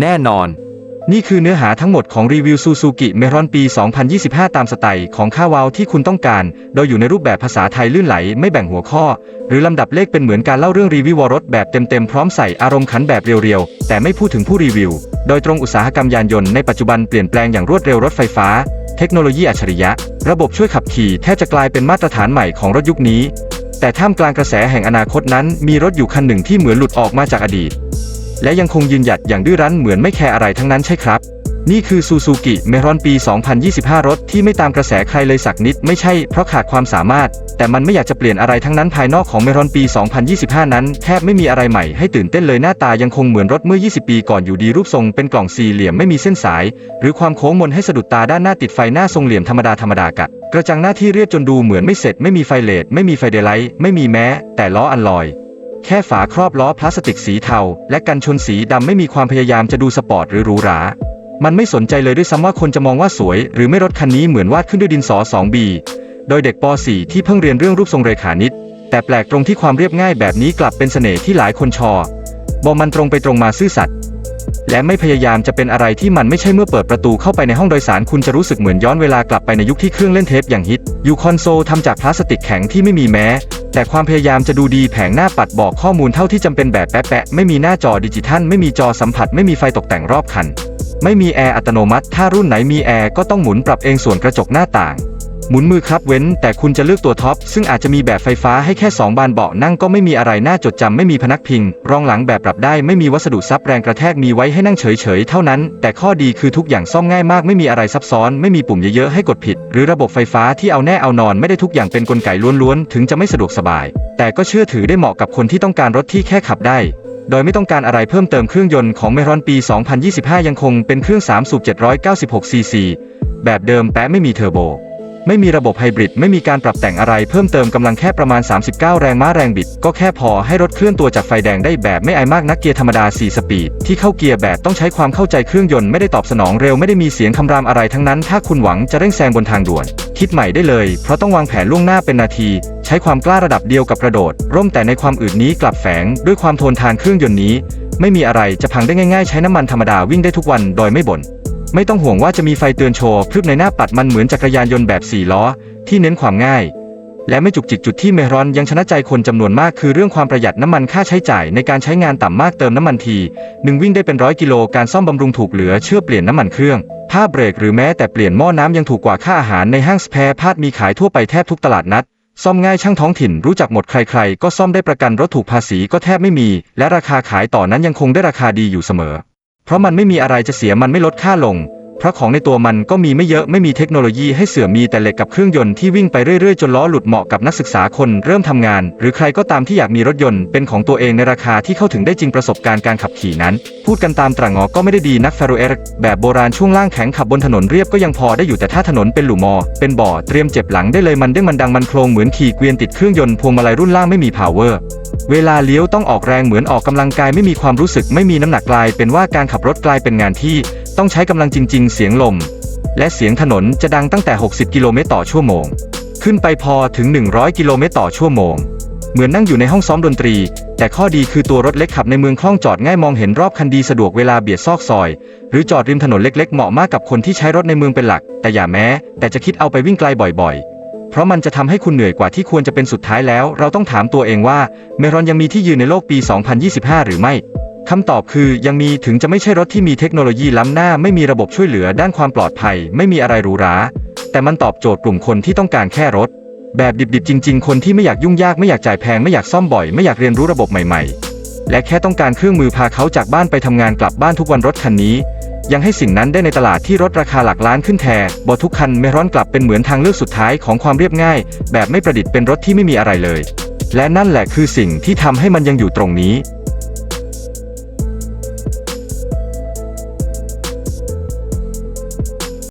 แน่นอน นี่คือเนื้อหาทั้งหมดของรีวิวซูซูกิเมรอนปี 2025 ตามสไตล์ของค่าวาวที่คุณต้องการ โดยอยู่ในรูปแบบภาษาไทยลื่นไหลไม่แบ่งหัวข้อ หรือลำดับเลขเป็นเหมือนการเล่าเรื่องรีวิวรถแบบเต็มๆ พร้อมใส่อารมณ์ขันแบบเรียวๆ แต่ไม่พูดถึงผู้รีวิว โดยตรงอุตสาหกรรมยานยนต์ในปัจจุบันเปลี่ยนแปลงอย่างรวดเร็วรถไฟฟ้าเทคโนโลยีอัจฉริยะ ระบบช่วยขับขี่แทบจะกลายเป็นมาตรฐานใหม่ของรถยุคนี้ แต่ท่ามกลางกระแสแห่งอนาคตนั้น มีรถอยู่คันหนึ่งที่เหมือนหลุดออกมาจากอดีต และยังคงยืนหยัดอย่างดื้อรั้นเหมือนไม่แคร์อะไรทั้งนั้นใช่ครับ นี่คือซูซูกิเมรอนปี 2025 รถที่ไม่ตามกระแสใครเลยสักนิดไม่ใช่เพราะขาดความสามารถ แต่มันไม่อยากจะเปลี่ยนอะไรทั้งนั้นภายนอกของเมรอนปี 2025 นั้นแทบไม่มีอะไรใหม่ให้ตื่นเต้นเลยหน้าตายังคงเหมือนรถเมื่อ 20 ปีก่อนอยู่ดีรูปทรงเป็นกล่องสี่เหลี่ยมไม่มีเส้นสาย หรือความโค้งมนให้สะดุดตาด้านหน้าติดไฟหน้าทรงเหลี่ยมธรรมดาธรรมดากะกระจังหน้าที่เรียบจนดูเหมือนไม่เสร็จไม่มีไฟเลดไม่มีไฟเดลไลท์ไม่มีแม้ แต่ล้ออันลอย แค่ฝาครอบล้อพลาสติกสีเทา และกันชนสีดำไม่มีความพยายามจะดูสปอร์ตหรือหรูหรา มันไม่สนใจเลยด้วยซ้ำว่าคนจะมองว่าสวย หรือไม่รถคันนี้เหมือนวาดขึ้นด้วยดินสอ 2B โดยเด็กป .4 ที่เพิ่งเรียนเรื่องรูปทรงเรขานิตแต่แปลกตรงที่ความเรียบง่ายแบบนี้กลับเป็นเสน่ห์ที่หลายคนชอบบอกมันตรงไปตรงมาซื่อสัตย์และไม่พยายามจะเป็นอะไรที่มันไม่ใช่เมื่อเปิดประตูเข้าไปในห้องโดยสารคุณจะรู้สึกเหมือนย้อนเวลากลับไปในยุคที่เครื่องเล่นเทปอย่างฮิต อยู่คอนโซลทำจากพลาสติกแข็งที่ไม่มีแม้ แต่ความพยายามจะดูดีแผงหน้าปัดบอกข้อมูลเท่าที่จำเป็นแบบแปะๆไม่มีหน้าจอดิจิทัล ไม่มีจอสัมผัส ไม่มีไฟตกแต่งรอบคัน ไม่มีแอร์อัตโนมัติ ถ้ารุ่นไหนมีแอร์ก็ต้องหมุนปรับเองส่วนกระจกหน้าต่าง หมุนมือครับเว้น แต่คุณจะเลือกตัวท็อป ซึ่งอาจจะมีแบบไฟฟ้าให้แค่ 2 บานเบาะนั่งก็ไม่มีอะไรน่าจดจำไม่มีพนักพิง รองหลังแบบปรับได้ไม่มีวัสดุซับแรงกระแทกมีไว้ให้นั่งเฉยๆ เท่านั้น แต่ข้อดีคือทุกอย่างซ่อมง่ายมากไม่มีอะไรซับซ้อน ไม่มีปุ่มเยอะๆให้กดผิด หรือระบบไฟฟ้าที่เอาแน่เอานอนไม่ได้ทุกอย่างเป็นกลไกล้วนๆถึงจะไม่สะดวกสบาย แต่ก็เชื่อถือได้เหมาะกับคนที่ต้องการรถที่แค่ขับได้โดยไม่ต้องการอะไรเพิ่มเติมเครื่องยนต์ของเมรอนปี 2025 ยังคงเป็นเครื่อง3สูบ796 ซีซี แบบเดิมแปะไม่มีเทอร์โบ ไม่มีระบบไฮบริดไม่มีการปรับแต่งอะไรเพิ่มเติมกำลังแค่ประมาณ 39 แรงม้าแรงบิด ก็แค่พอให้รถเคลื่อนตัวจากไฟแดงได้แบบไม่ไอมากนักเกียร์ธรรมดา 4 สปีด ที่เข้าเกียร์แบบต้องใช้ความเข้าใจเครื่องยนต์ไม่ได้ตอบสนองเร็วไม่ได้มีเสียงคำรามอะไรทั้งนั้น ถ้าคุณหวังจะเร่งแซงบนทางด่วน คิดใหม่ได้เลย เพราะต้องวางแผนล่วงหน้าเป็นนาที ใช้ความกล้าระดับเดียวกับกระโดด ร่มแต่ในความอื่นนี้กลับแฝงด้วยความทนทานเครื่องยนต์นี้ ไม่มีอะไรจะพังได้ง่าย ๆ ใช้น้ำมันธรรมดาวิ่งได้ทุกวันโดยไม่บ่น ไม่ต้องห่วงว่าจะมีไฟเตือนโชว์พรึบในหน้าปัดมันเหมือนจักรยานยนต์แบบ4ล้อ ที่เน้นความง่าย และไม่จุกจิกจุดที่เมรอนยังชนะใจคนจำนวนมากคือเรื่องความประหยัดน้ำมันค่าใช้จ่ายในการใช้งานต่ำมากเติมน้ำมันทีหนึ่งวิ่งได้เป็นร้อยกิโลการซ่อมบำรุงถูกเหลือเชื่อเปลี่ยนน้ำมันเครื่องผ้าเบรกหรือแม้แต่เปลี่ยนหม้อน้ำยังถูกกว่าค่าอาหารในห้างสแปร์พาร์ทมีขายทั่วไปแทบทุกตลาดนัด ซ่อมง่ายช่างท้องถิ่นรู้จักหมดใครๆ ก็ซ่อมได้ประกันรถถูกภาษีก็แทบไม่มี และราคาขายต่อนั้นยังคงได้ราคาดีอยู่เสมอ เพราะมันไม่มีอะไรจะเสียมันไม่ลดค่าลง เพราะของในตัวมันก็มีไม่เยอะไม่มีเทคโนโลยีให้เสื่อมมีแต่เหล็กกับเครื่องยนต์ที่วิ่งไปเรื่อยๆ จนล้อหลุดเหมาะกับนักศึกษาคนเริ่มทำงาน หรือใครก็ตามที่อยากมีรถยนต์เป็นของตัวเองในราคาที่เข้าถึงได้จริงประสบการณ์การขับขี่นั้น พูดกันตามตรางอก็ไม่ได้ดีนักแฟโรเอร์แบบโบราณช่วงล่างแข็งขับบนถนนเรียบก็ยังพอได้อยู่แต่ถ้าถนนเป็นหลุมมอ เป็นบ่อเตรียมเจ็บหลังได้เลยมันเด้งมันดังมันโครงเหมือนขี่เกวียนติดเครื่องยนต์พวงมาลัยรุ่นล่างไม่มี power เวลาเลี้ยวต้องออกแรงเหมือนออกกำลังกายไม่มีความรู้สึกไม่มีน้ำหนักกลายเป็นว่าการขับรถกลายเป็นงานที่ต้องใช้กำลังจริง ๆ เสียงลม และเสียงถนนจะดังตั้งแต่ 60 กิโลเมตรต่อชั่วโมง ขึ้นไปพอถึง 100 กิโลเมตรต่อชั่วโมง เหมือนนั่งอยู่ในห้องซ้อมดนตรี แต่ข้อดีคือตัวรถเล็กขับในเมืองคล่องจอดง่ายมองเห็นรอบคันดีสะดวกเวลาเบียดซอกซอย หรือจอดริมถนนเล็ก ๆ เหมาะมากกับคนที่ใช้รถในเมืองเป็นหลัก แต่อย่าแม้ แต่จะคิดเอาไปวิ่งไกลบ่อย ๆ เพราะมันจะทำให้คุณเหนื่อยกว่าที่ควรจะเป็นสุดท้ายแล้ว เราต้องถามตัวเองว่า เมรอนยังมีที่ยืนในโลกปี 2025 หรือไม่คำตอบคือยังมีถึงจะไม่ใช่รถที่มีเทคโนโลยีล้ำหน้า ไม่มีระบบช่วยเหลือด้านความปลอดภัย ไม่มีอะไรหรูหรา แต่มันตอบโจทย์กลุ่มคนที่ต้องการแค่รถ แบบดิบๆจริง ๆ คนที่ไม่อยากยุ่งยากไม่อยากจ่ายแพงไม่อยากซ่อมบ่อยไม่อยากเรียนรู้ระบบใหม่ ๆ และแค่ต้องการเครื่องมือพาเขาจากบ้านไปทำงานกลับบ้านทุกวันรถคันนี้ ยังให้สิ่งนั้นได้ในตลาดที่รถราคาหลักล้านขึ้นแทนบอทุกคันไม่ร้อนกลับเป็นเหมือนทางเลือกสุดท้ายของความเรียบง่าย แบบไม่ประดิษฐ์เป็นรถที่ไม่มีอะไรเลย และนั่นแหละคือสิ่งที่ทำให้มันยังอยู่ตรงนี้